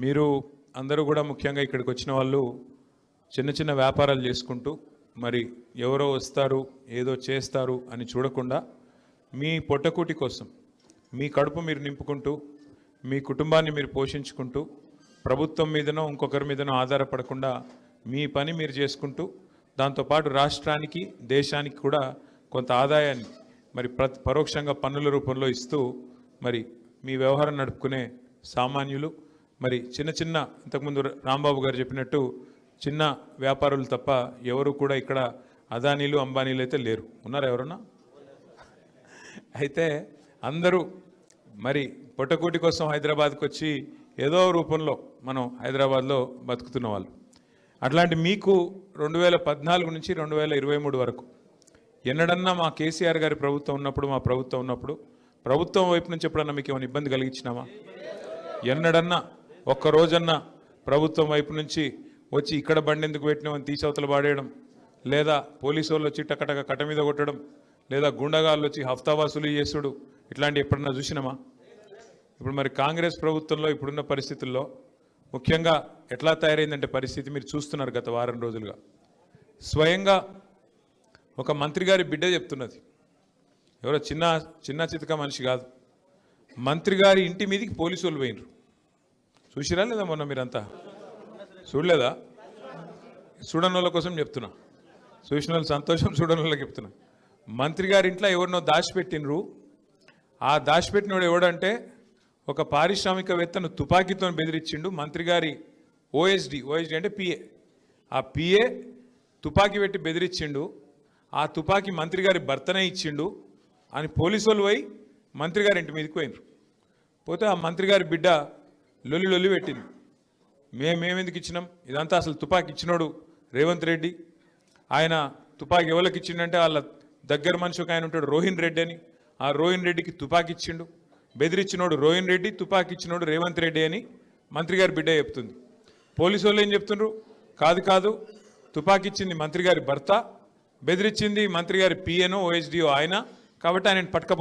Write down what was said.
మీరు అందరూ కూడా ముఖ్యంగా ఇక్కడికి వచ్చిన వాళ్ళు చిన్న చిన్న వ్యాపారాలు చేసుకుంటూ మరి ఎవరో వస్తారు ఏదో చేస్తారు అని చూడకుండా మీ పొట్టకూటి కోసం మీ కడుపు మీరు నింపుకుంటూ మీ కుటుంబాన్ని మీరు పోషించుకుంటూ ప్రభుత్వం మీదనో ఇంకొకరి మీదనో ఆధారపడకుండా మీ పని మీరు చేసుకుంటూ దాంతోపాటు రాష్ట్రానికి దేశానికి కూడా కొంత ఆదాయాన్ని మరి ప్ర పరోక్షంగా పన్నుల రూపంలో ఇస్తూ మరి మీ వ్యవహారం నడుపుకునే సామాన్యులు మరి చిన్న చిన్న ఇంతకుముందు రాంబాబు గారు చెప్పినట్టు చిన్న వ్యాపారులు తప్ప ఎవరు కూడా ఇక్కడ అదానీలు అంబానీలు అయితే లేరు. ఉన్నారు ఎవరన్నా? అయితే అందరూ మరి పొట్టకూటి కోసం హైదరాబాద్కి వచ్చి ఏదో రూపంలో మనం హైదరాబాద్లో బతుకుతున్న వాళ్ళు. అట్లాంటి మీకు రెండు వేల పద్నాలుగు నుంచి రెండు వేల ఇరవై మూడు వరకు ఎన్నడన్నా మా కేసీఆర్ గారి ప్రభుత్వం ఉన్నప్పుడు మా ప్రభుత్వం ఉన్నప్పుడు ప్రభుత్వం వైపు నుంచి ఎప్పుడన్నా మీకు ఏమైనా ఇబ్బంది కలిగించినామా? ఎన్నడన్నా ఒక్క రోజన్నా ప్రభుత్వం వైపు నుంచి వచ్చి ఇక్కడ బండి ఎందుకు పెట్టినామని తీసవతలు పాడేయడం లేదా పోలీసు వాళ్ళు వచ్చి టకటక కట్ట మీద కొట్టడం లేదా గుండగాళ్ళు వచ్చి హఫ్తా వసూలు చేసుడు ఇట్లాంటి ఎప్పుడన్నా చూసినామా? ఇప్పుడు మరి కాంగ్రెస్ ప్రభుత్వంలో ఇప్పుడున్న పరిస్థితుల్లో ముఖ్యంగా ఎట్లా తయారైందంటే పరిస్థితి మీరు చూస్తున్నారు గత వారం రోజులుగా. స్వయంగా ఒక మంత్రి గారి బిడ్డ చెప్తున్నది. ఎవరో చిన్న చిన్న చితక మనిషి కాదు. మంత్రి గారి ఇంటి మీదకి పోలీసు వాళ్ళు పోయినరు. చూసిరా లేదా మొన్న మీరంతా? చూడలేదా? చూడని వాళ్ళ కోసం చెప్తున్నా. చూసిన వాళ్ళు సంతోషం చూడని వాళ్ళకి చెప్తున్నా. మంత్రి గారి ఇంట్లో ఎవరినో దాచిపెట్టినరు ఆ దాచిపెట్టినోడు ఎవడంటే ఒక పారిశ్రామికవేత్తను తుపాకీతో బెదిరించిండు మంత్రి గారి ఓఎస్డి ఓఎస్డి అంటే పిఏ ఆ పిఏ తుపాకీ పెట్టి బెదిరించిండు. ఆ తుపాకీ మంత్రి గారి భర్తనే ఇచ్చిండు అని పోలీసు వాళ్ళు పోయి మంత్రి గారి ఇంటి మీదకి పోయినరు పోతే ఆ మంత్రి గారి బిడ్డ లొల్లి లొల్లి పెట్టింది. మేమేమెందుకు ఇచ్చినాం? ఇదంతా అసలు తుపాకీ ఇచ్చినోడు రేవంత్ రెడ్డి. ఆయన తుపాకి ఎవరికి ఇచ్చిండంటే వాళ్ళ దగ్గర మనిషి ఒక ఆయన ఉంటాడు రోహిన్ రెడ్డి అని. ఆ రోహిన్ రెడ్డికి తుపాకి ఇచ్చిండు. బెదిరించినోడు రోహిన్ రెడ్డి తుపాకి ఇచ్చినోడు రేవంత్ రెడ్డి అని మంత్రి గారి బిడ్డ చెప్తుంది. పోలీసు వాళ్ళు ఏం చెప్తుండ్రు? కాదు కాదు తుపాకి ఇచ్చింది మంత్రి గారి భర్త బెదిరించింది మంత్రి గారి పిఎన్ఓ ఓహెచ్డిఓ ఆయన. కాబట్టి ఆయన పట్టుకపో